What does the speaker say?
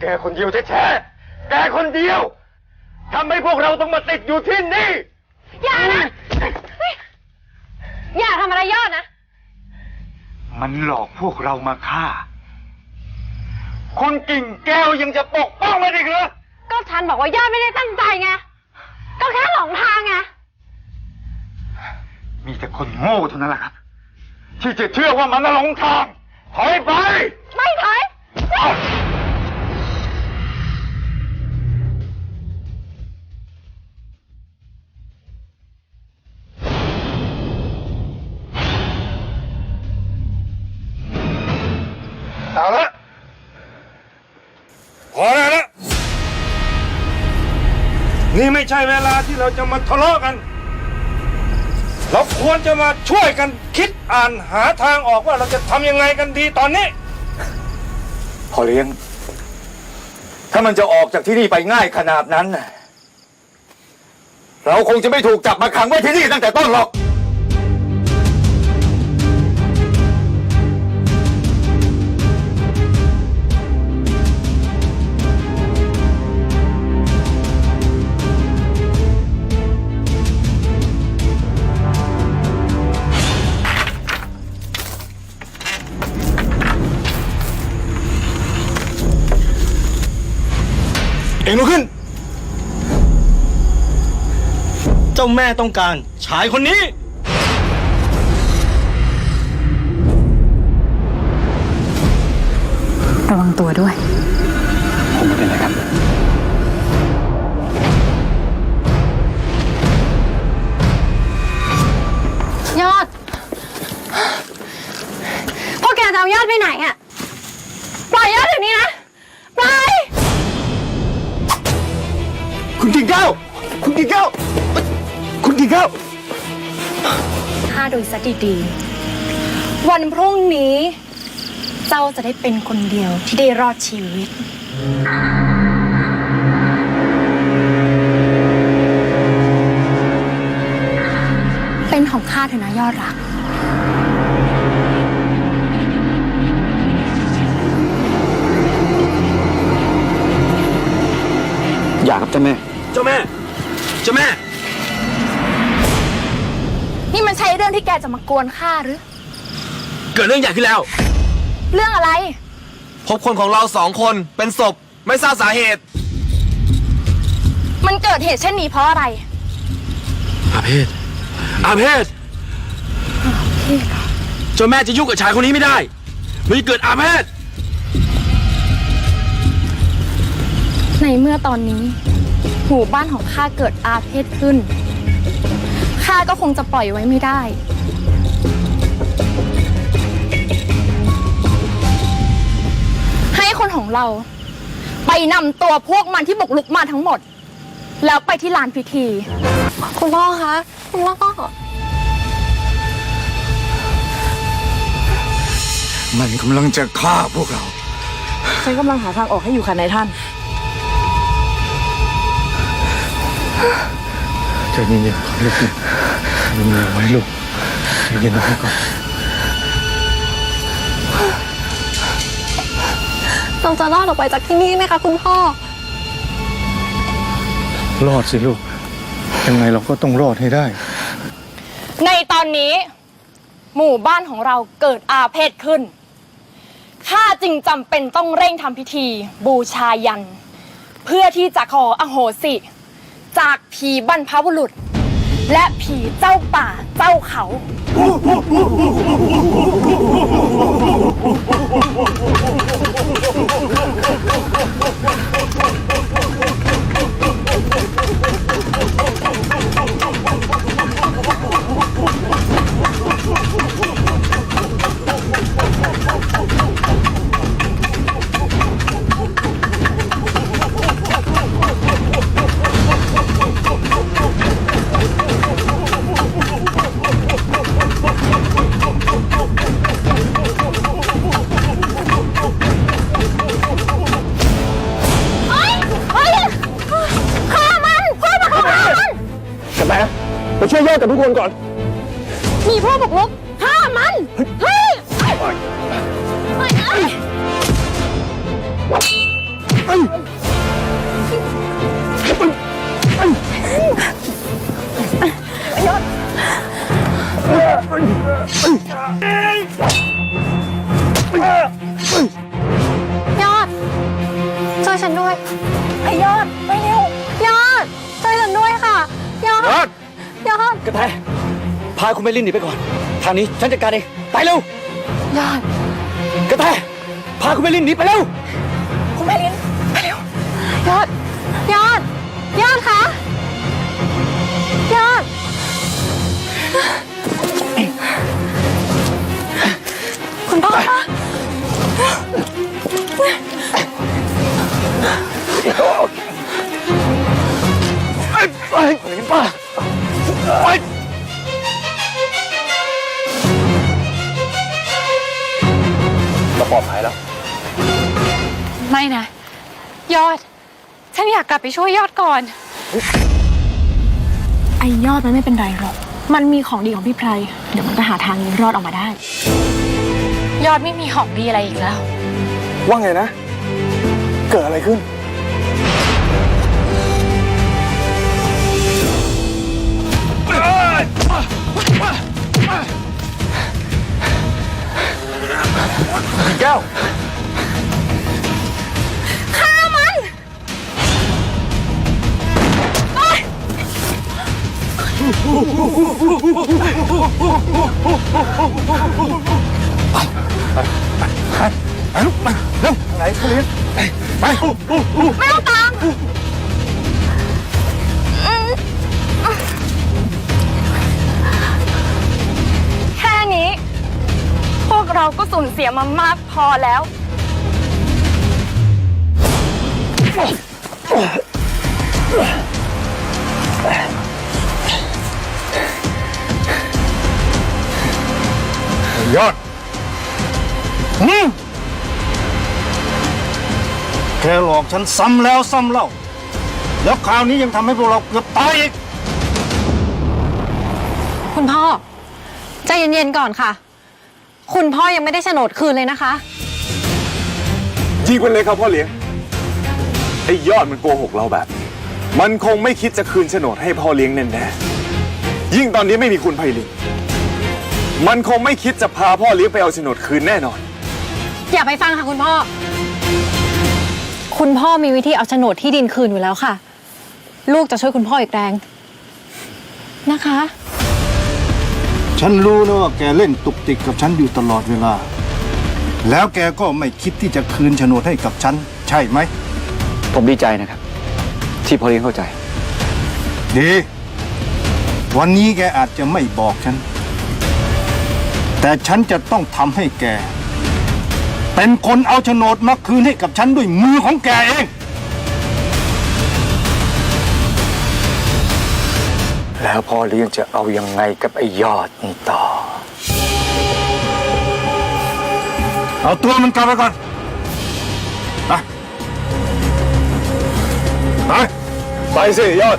แกคนเดียวแท้ๆ แกคนเดียว ทำให้พวกเราต้องมาติดอยู่ที่นี่ อย่านะเฮ้ยอย่าทำอะไรยอดนะ มันหลอกพวกเรามาฆ่า คุณกิ่งแก้วยังจะปกป้องมันอีกเหรอ ก็ฉันบอกว่ายอดไม่ได้ตั้งใจไง ก็แค่หลงทางไง มีแต่คนโง่เท่านั้นแหละครับ ที่จะเชื่อว่ามันน่ะหลงทาง ถอยไป ไม่ถอย นี่ไม่ใช่เวลาที่เราจะมาทะเลาะกัน เราควรจะมาช่วยกันคิดอ่านหาทางออกว่าเราจะทำยังไงกันดีตอนนี้พอเลี้ยง ถ้ามันจะออกจากที่นี่ไปง่ายขนาดนั้นน่ะเราคงจะไม่ถูกจับมาขังไว้ที่นี่ตั้งแต่ต้นหรอก เองลุกขึ้น เจ้าแม่ต้องการชายคนนี้ ระวังตัวด้วย ผมไม่เป็นไรครับ ยอด พวกแกจะเอายอดไปไหนอะปล่อยยอดเดี๋ยวนี้นะ แก้ว คุณกิ่งแก้วเอ้ยคุณกิ่งแก้ว ถ้าโดยสติดีๆวันพรุ่งนี้ เจ้าจะได้เป็นคนเดียวที่ได้รอดชีวิต เป็นของข้าเถอะนะยอดรัก อย่าครับเจ้าแม่ เจ้าแม่ เจ้าแม่ นี่มันใช่เรื่องที่แกจะมากวนข้าหรือ เกิดเรื่องใหญ่ขึ้นแล้ว เรื่องอะไร พบคนของเราสองคนเป็นศพไม่ทราบสาเหตุ มันเกิดเหตุเช่นนี้เพราะอะไร อาเพศ อาเพศ เจ้าแม่จะยุ่งกับชายคนนี้ไม่ได้ มันจะเกิดอาเพศ ในเมื่อตอนนี้ หมู่บ้านของข้าเกิดอาเพศขึ้น ข้าก็คงจะปล่อยไว้ไม่ได้ ให้คนของเรา ไปนำตัวพวกมันที่บุกลุกมาทั้งหมด แล้วไปที่ลานพิธี คุณพ่อคะ คุณพ่อ มันกำลังจะฆ่าพวกเรา ฉันกำลังหาทางออกให้อยู่ค่ะนายท่าน ใจเย็นๆก่อนลูกเย็นๆไว้ลูกใจเย็นๆไว้ก่อนเราจะรอดออกไปจากที่นี่ไหมคะคุณพ่อ รอดสิลูก ยังไงเราก็ต้องรอดให้ได้ ในตอนนี้ หมู่บ้านของเราเกิดอาเพศขึ้น ข้าจึงจำเป็นต้องเร่งทำพิธี บูชายัน เพื่อที่จะขออโหสิ จากผีบรรพบุรุษ และผีเจ้าป่าเจ้าเขา ไปช่วยแยกกับทุกคนก่อน มีพ่อบอกลบกฆ่ามันเฮ้ยไม่ไอ้ยอดช่วยฉันด้วยไอ้ยอดไปเร็วยอดช่วยฉันด้วยค่ะ ยอด ระแตพาคุณเมลินหนีไปก่อน ทางนี้ฉันจัดการเอง ไปเร็วยอดกระแตพาคุณเมลินหนีไปเร็ว คุณแม่ลินไปเร็วยอด ปลอดภัยแล้ว ไม่นะ ยอด ฉันอยากกลับไปช่วยยอดก่อน ไอยอดมันไม่เป็นไรหรอก มันมีของดีของพี่ไพร เดี๋ยวมันก็หาทางหนี้รอดออกมาได้ ยอดไม่มีของดีอะไรอีกแล้ว ว่าไงนะ เกิดอะไรขึ้น แก้วไปลูกมาเร็วไหนคุณเลี้ยงไปไปไม่ต้องตาม เราก็สูญเสียมามากพอแล้ว ยอดอืมแกหลอกฉันซ้ำแล้วซ้ำเล่า แล้วคราวนี้ยังทำให้พวกเราเกือบตายอีก คุณพ่อ ใจเย็นๆก่อนค่ะ คุณพ่อยังไม่ได้โฉนดคืนเลยนะคะ ยิงไปเลยครับพ่อเลี้ยงไอ้ยอดมันโกหกเราแบบนี้มันคงไม่คิดจะคืนโฉนดให้พ่อเลี้ยงแน่ๆยิ่งตอนนี้ไม่มีคุณไพลินมันคงไม่คิดจะพาพ่อเลี้ยงไปเอาโฉนดคืนแน่นอน อย่าไปฟังค่ะคุณพ่อ คุณพ่อมีวิธีเอาโฉนดที่ดินคืนอยู่แล้วค่ะ ลูกจะช่วยคุณพ่ออีกแรงนะคะ ฉันรู้นะว่าแกเล่นตุกติกกับฉันอยู่ตลอดเวลา แล้วแกก็ไม่คิดที่จะคืนโฉนดให้กับฉัน ใช่ไหม ผมดีใจนะครับ ที่พ่อเลี้ยงเข้าใจ ดี วันนี้แกอาจจะไม่บอกฉัน แต่ฉันจะต้องทำให้แก เป็นคนเอาโฉนดมาคืนให้กับฉันด้วยมือของแกเอง แล้วพ่อเลี้ยงจะเอายังไงกับไอ้ยอดนี่ต่อ เอาตัวมันกลับไปก่อนไปไปสิยอด